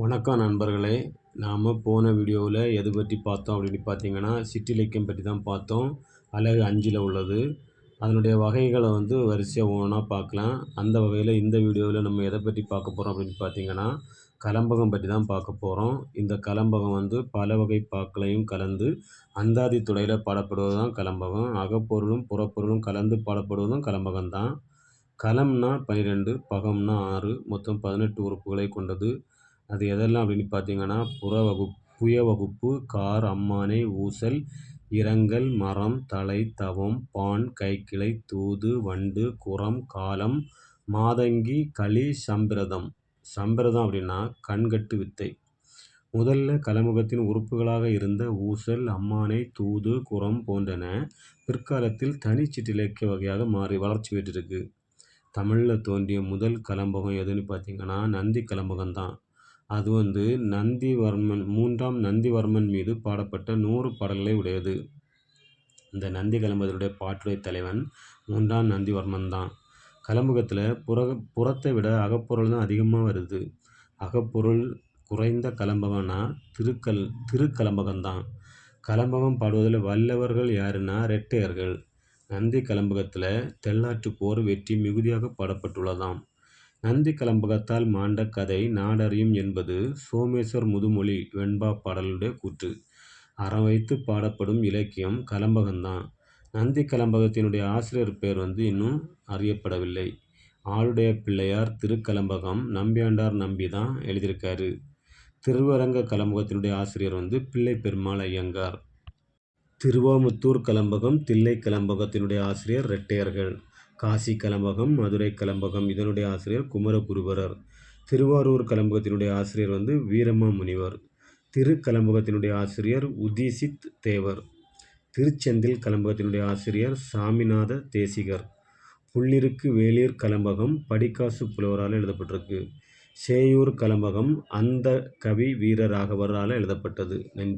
வணக்கம் நண்பர்களே. நாம் போன வீடியோவில் எது பற்றி பார்த்தோம் அப்படின்னு பார்த்தீங்கன்னா சிற்றிலக்கியம் பற்றி தான் பார்த்தோம். அழகு அஞ்சில் உள்ளது. அதனுடைய வகைகளை வந்து வரிசையாக ஒவ்வொன்றா பார்க்கலாம். அந்த வகையில் இந்த வீடியோவில் நம்ம எதை பற்றி பார்க்க போகிறோம் அப்படின்னு பார்த்தீங்கன்னா கலம்பகம் பற்றி தான் பார்க்க போகிறோம் இந்த கலம்பகம் வந்து பல வகை பாக்களையும் கலந்து அந்தாதி துறையில் பாடப்படுவது தான் கலம்பகம். அகப்பொருளும் புறப்பொருளும் கலந்து பாடப்படுவதும் கலம்பகம் தான் கலம்னா பன்னிரெண்டு பகம்னா ஆறு மொத்தம் பதினெட்டு உறுப்புகளை கொண்டது. அது எதெல்லாம் அப்படின்னு பார்த்தீங்கன்னா புற வகுப்பு புய வகுப்பு கார் அம்மானை ஊசல் இரங்கல் மரம் தலை தவம் பான் கைக்கிளை தூது வண்டு குரம் காலம் மாதங்கி களி சம்பிரதம். சம்பிரதம் அப்படின்னா கண்கட்டு வித்தை. முதல்ல கலமுகத்தின் உறுப்புகளாக இருந்த ஊசல் அம்மானை தூது குரம் போன்றன பிற்காலத்தில் தனிச்சிற்றிலக்கிய வகையாக மாறி வளர்ச்சி பெற்றிருக்கு. தமிழில் தோன்றிய முதல் கலம்பகம் எதுன்னு பார்த்தீங்கன்னா நந்தி கலம்பகம் தான் அது வந்து நந்திவர்மன் மூன்றாம் நந்திவர்மன் மீது பாடப்பட்ட நூறு பாடல்களை உடையது. இந்த நந்தி கலம்பகத்தினுடைய பாட்டுடைய தலைவன் மூன்றாம் நந்திவர்மன் தான். கலம்பகத்தில் புற புறத்தை விட அகப்பொருள் தான் அதிகமாக வருது. அகப்பொருள் குறைந்த கலம்பகம்னா திருக்கல் திருக்கலம்பகம் தான். கலம்பகம் பாடுவதில் வல்லவர்கள் யாருன்னா ரெட்டையர்கள். நந்தி கலம்பகத்தில் தெள்ளாற்று போர் வெற்றி மிகுதியாக பாடப்பட்டுள்ளதாம். நந்தி கலம்பகத்தால் மாண்ட கதை நாடறியும் என்பது சோமேஸ்வர் முதுமொழி வெண்பா பாடலுடைய கூற்று. அறம் வைத்து பாடப்படும் இலக்கியம் கலம்பகம்தான். நந்தி கலம்பகத்தினுடைய ஆசிரியர் பெயர் வந்து இன்னும் அறியப்படவில்லை. ஆளுடைய பிள்ளையார் திருக்கலம்பகம் நம்பியாண்டார் நம்பி தான் எழுதியிருக்காரு. திருவரங்க கலம்பகத்தினுடைய ஆசிரியர் வந்து பிள்ளை பெருமாள் ஐயங்கார். திருவாமுத்தூர் கலம்பகம் தில்லை கலம்பகத்தினுடைய ஆசிரியர் ரெட்டையர்கள். காசி கலம்பகம் மதுரை கலம்பகம் இதனுடைய ஆசிரியர் குமரகுருபரர். திருவாரூர் கலம்பகத்தினுடைய ஆசிரியர் வந்து வீரமா முனிவர் திருக்கலம்பகத்தினுடைய ஆசிரியர் உதிசித் தேவர். திருச்செந்தில் கலம்பகத்தினுடைய ஆசிரியர் சாமிநாத தேசிகர். புள்ளிருக்கு வேலீர் கலம்பகம் படிக்காசு புலவரால் எழுதப்பட்டிருக்கு. சேயூர் கலம்பகம் அந்த கவி வீரராகவரால் எழுதப்பட்டது. நன்றி.